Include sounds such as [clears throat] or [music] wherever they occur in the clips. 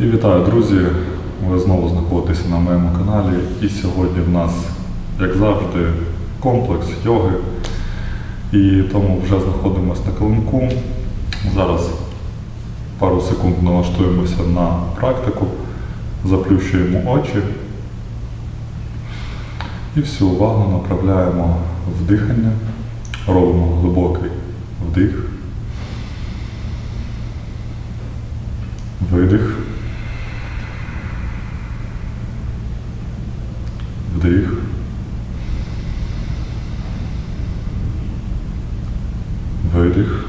І вітаю, друзі! Ви знову знаходитеся на моєму каналі. І сьогодні в нас, як завжди, комплекс йоги. І тому вже знаходимося на килимку. Зараз пару секунд налаштуємося на практику, заплющуємо очі і всю увагу направляємо в дихання, робимо глибокий вдих, видих. Вдих. Видих.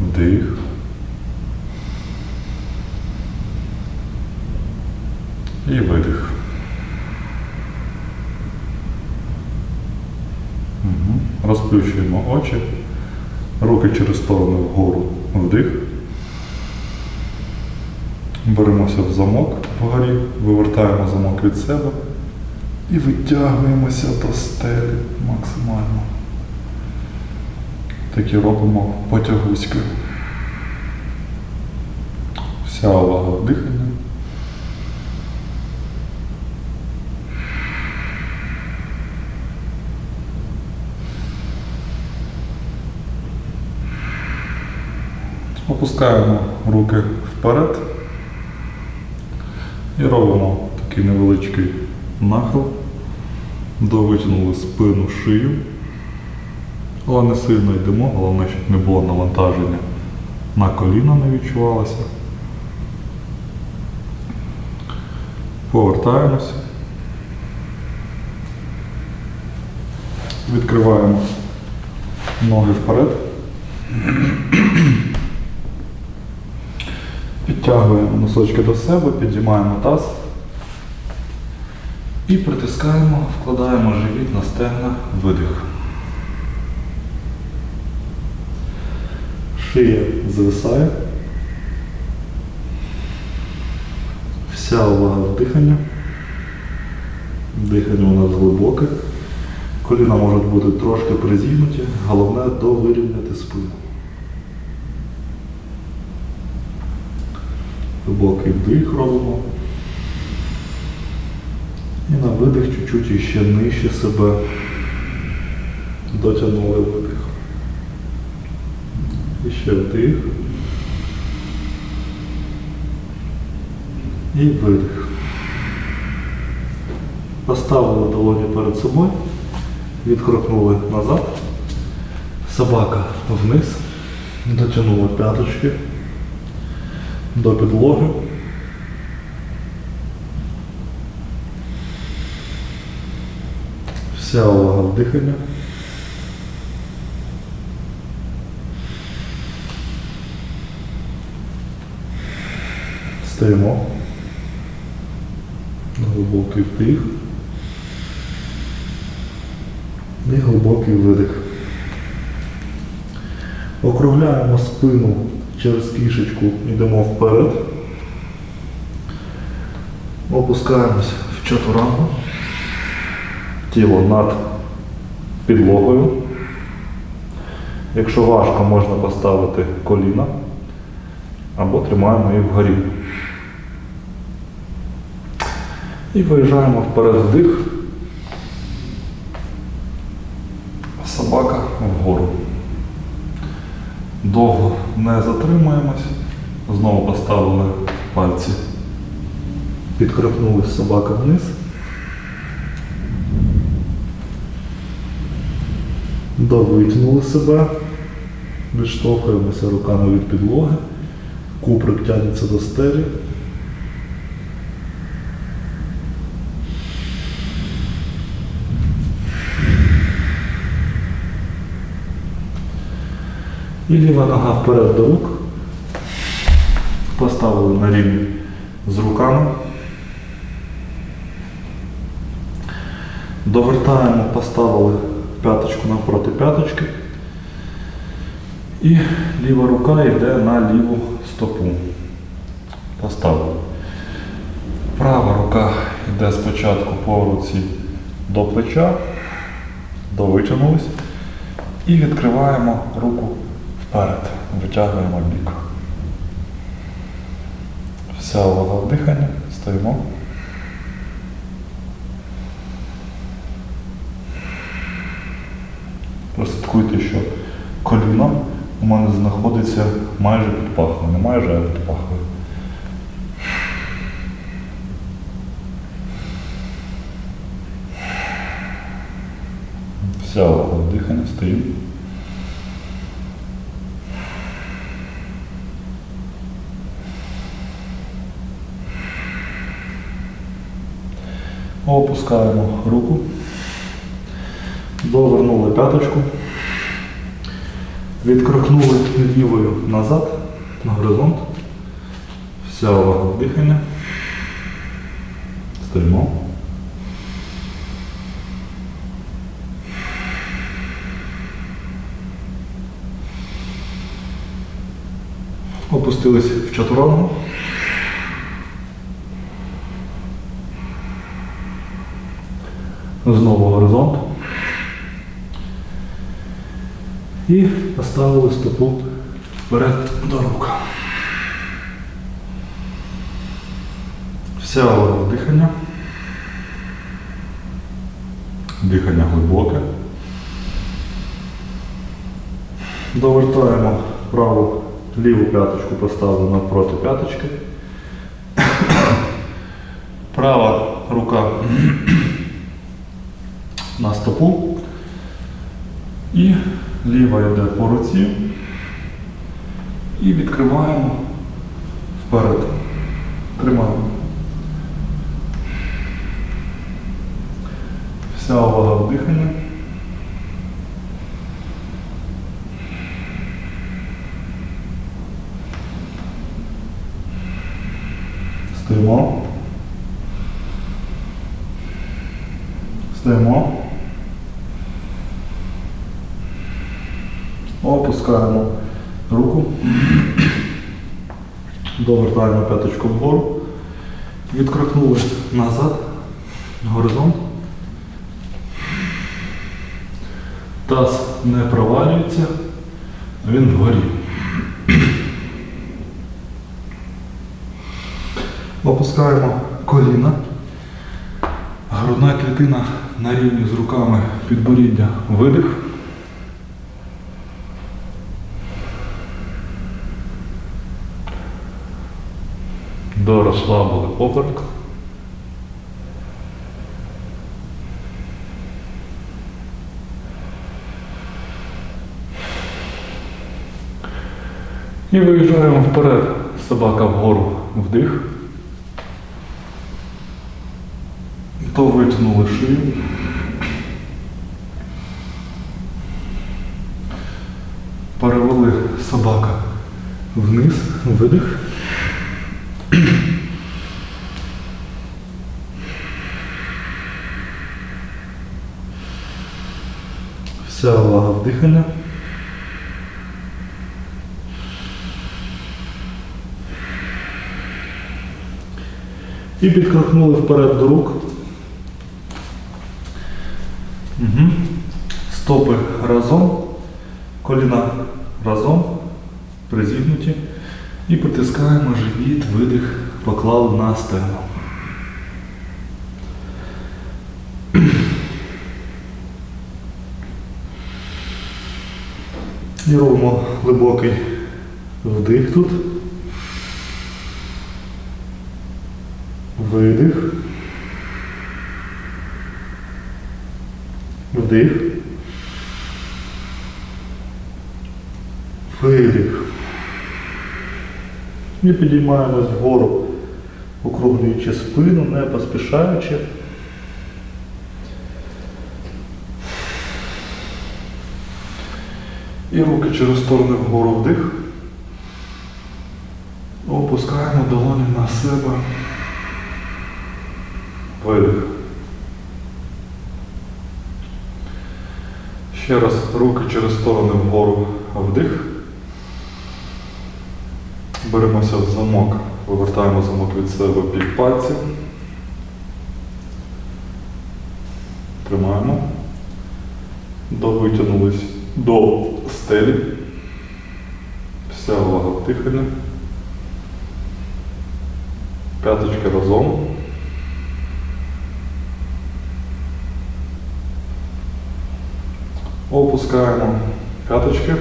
Вдих. І видих. Розплющуємо очі. Руки через сторони вгору. Вдих. Беремося в замок вгорі, вивертаємо замок від себе і витягуємося до стелі максимально. Такі робимо потягуськи. Вся увага дихання. Опускаємо руки вперед. І робимо такий невеличкий нахил. Довитягнули спину, шию. Але не сильно йдемо, головне, щоб не було навантаження на коліна не відчувалося. Повертаємося. Відкриваємо ноги вперед. Підтягуємо носочки до себе, підіймаємо таз і притискаємо, вкладаємо живіт на стегна, видих. Шия зависає. Вся увага в дихання. Дихання у нас глибоке. Коліна можуть бути трошки призігнуті, головне довирівняти спину. Глибокий вдих робимо. І на видих чуть-чуть іще нижче себе дотягнули видих. І ще вдих. І видих. Поставили долоні перед собою, відкрокнули назад. Собака вниз, дотягнули п'яточки до підлоги. Вся увага в дихання. Стоїмо. Глибокий вдих. І глибокий видих. Округляємо спину через кішечку, йдемо вперед. Опускаємось в чатурангу. Тіло над підлогою. Якщо важко, можна поставити коліна або тримаємо їх вгорі. І виїжджаємо вперед вдих. Собака вгору. Довго не затримуємось. Знову поставили пальці. Підкрепнули собака вниз. Довитягнули себе. Відштовхуємося руками від підлоги. Куприк тягнеться до стелі. І ліва нога вперед до рук. Поставили на рівні з руками. Довертаємо, поставили п'яточку навпроти п'яточки. І ліва рука йде на ліву стопу. Поставили. Права рука йде спочатку по руці до плеча, довитягнулись. І відкриваємо руку вперед, витягуємо бік. Вся увага в дихання, стоїмо. Прослідкуйте, що коліно у мене знаходиться майже під пахвою. Не майже, а під пахвою. Вся увага в дихання, стоїмо. Опускаємо руку. Довернули п'яточку. Відкрикнули лівою назад на горизонт. Вся увага дихання. Стоїмо. Опустились в чатурангу. Знову горизонт. І поставили стопу вперед до рук. В дихання. Дихання глибоке. Довертаємо праву ліву п'яточку поставили навпроти п'яточки. Права рука на стопу. І ліва йде по руці. І відкриваємо вперед. Тримаємо. Вся увага в дихання. Стоїмо. Стоїмо. Опускаємо руку. Довертаємо п'яточку вгору. Відкрикнули назад. Горизонт. Таз не провалюється, він вгорі. Опускаємо коліна. Грудна клітина на рівні з руками підборіддя видих. Дорозслабили поперек. І виїжджаємо вперед. Собака вгору вдих. То витягнули шию. Перевели собака вниз, видих. [clears throat] Вся увага в дихання. І підкрахнули вперед до рук. Угу. Стопи разом, коліна разом. І притискаємо живіт, видих, поклали на стегно. І робимо глибокий вдих тут. Видих. Вдих. Видих. І підіймаємось вгору, округлюючи спину, не поспішаючи. І руки через сторони вгору вдих. Опускаємо долоні на себе. Видих. Ще раз руки через сторони вгору вдих. Беремося в замок, вивертаємо замок від себе під пальці. Тримаємо. Довитягнулись до стелі. Вся увага в дихання. П'яточки разом. Опускаємо п'яточки,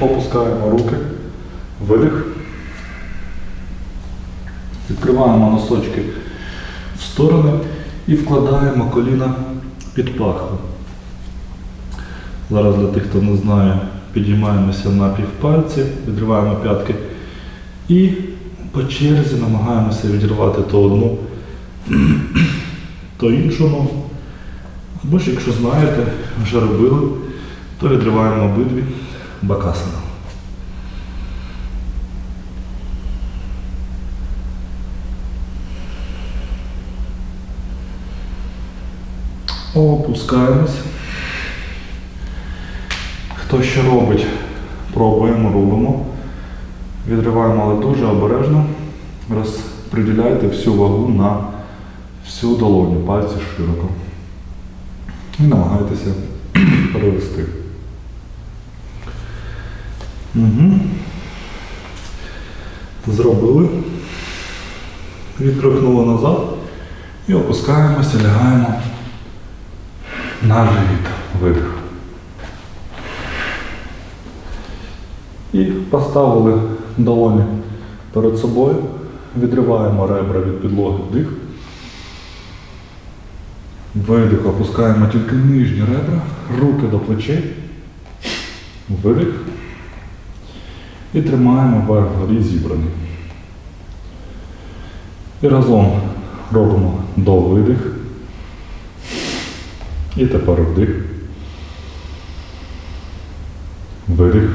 опускаємо руки, видих. Відкриваємо носочки в сторони і вкладаємо коліна під пахви. Зараз для тих, хто не знає, підіймаємося на півпальці, відриваємо п'ятки і по черзі намагаємося відірвати то одну, то іншу ногу. Або ж, якщо знаєте, вже робили, то відриваємо обидві бакасана. Опускаємось. Хто що робить, пробуємо, робимо. Відриваємо, але дуже обережно. Розподіляйте всю вагу на всю долоню, пальці широко. І намагайтеся [clears throat] перевести. Угу. Зробили. Відкрикнули назад і опускаємося, лягаємо на живіт. Видих. І поставили долоні перед собою, відриваємо ребра від підлоги вдих. Видих, опускаємо тільки нижні ребра, руки до плечей. Видих. І тримаємо верх вгорі зібраний. І разом робимо до видих. І тепер вдих. Видих.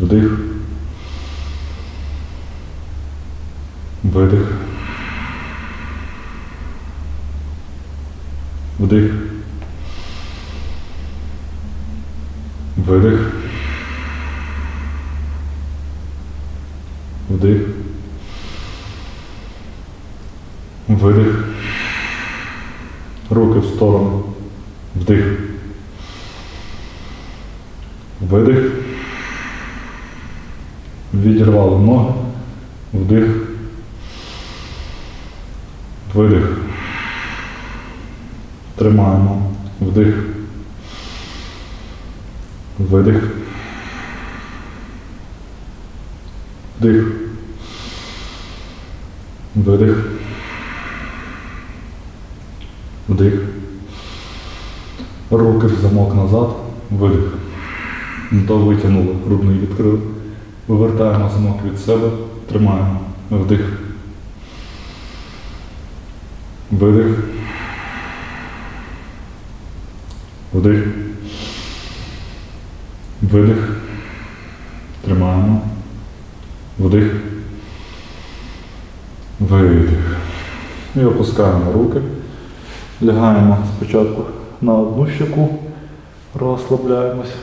Вдих. Видих. Вдих. Видих. Вдих. Видих. Руки в сторону. Вдих. Видих. Відірвали ноги. Вдих. Видих. Тримаємо. Вдих. Видих. Вдих. Видих. Вдих. Руки в замок назад. Видих. То витягнули, грудний відкрили. Вивертаємо замок від себе. Тримаємо. Вдих. Видих. Вдих. Видих. Тримаємо. Вдих. Видих. І опускаємо руки. Лягаємо спочатку на одну щоку, розслабляємось.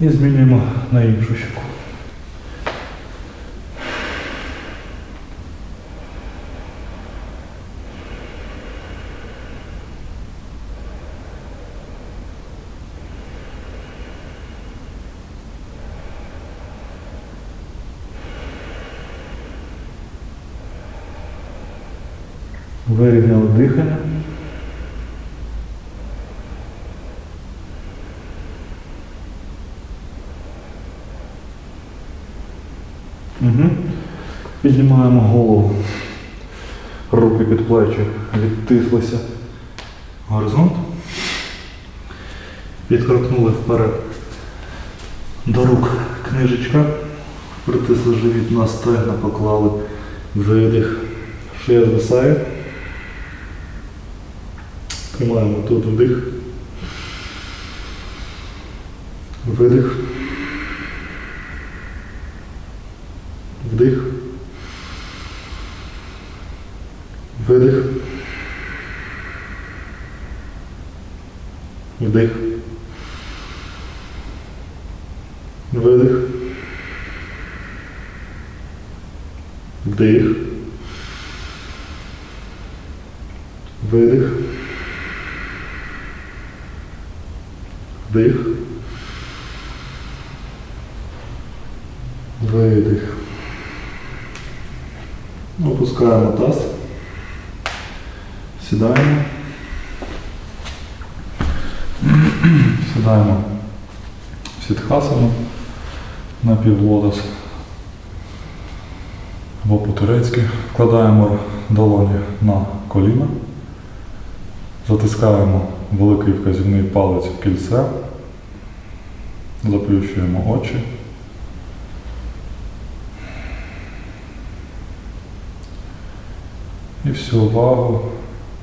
І змінюємо на іншу щоку. Вирівняли дихання. Угу. Піднімаємо голову, руки під плечі, відтислися. Горизонт. Підкрокнули вперед. До рук книжечка. Притисли живіт на стегна, поклали видих. Шия звисає. Тримаємо тут вдих. Видих. Вдих. Видих. Вдих. Видих. Вдих. Видих. Вдих. Видих. Опускаємо таз. Сідаємо. Сідаємо в сітхасану на півлотос або по-турецьки. Вкладаємо долоні на коліна. Затискаємо великий вказівний палець в кільце. Заплющуємо очі. І всю увагу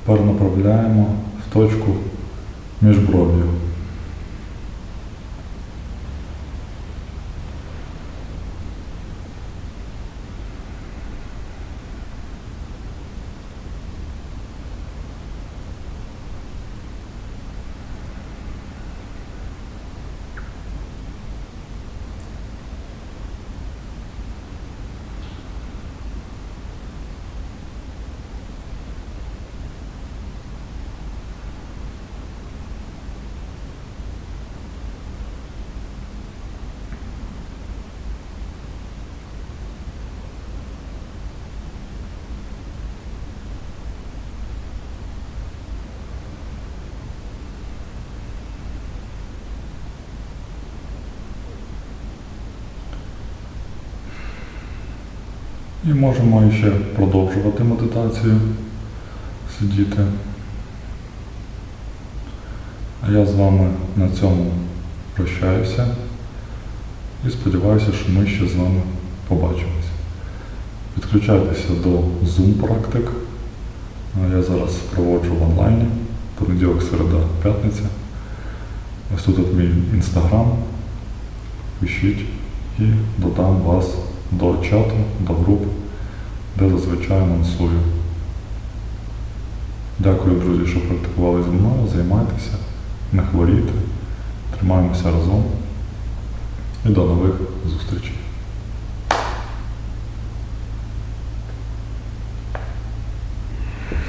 перенаправляємо в точку між бров'ю. І можемо ще продовжувати медитацію, сидіти. А я з вами на цьому прощаюся і сподіваюся, що ми ще з вами побачимось. Підключайтеся до Zoom практик. Я зараз проводжу в онлайні, понеділок, середа, п'ятниця. Ось тут от мій інстаграм. Пишіть і додам вас до чату, до груп, де зазвичай анонсую. Дякую, друзі, що практикували зі мною. Займайтеся, не хворійте, тримаємося разом і до нових зустрічей.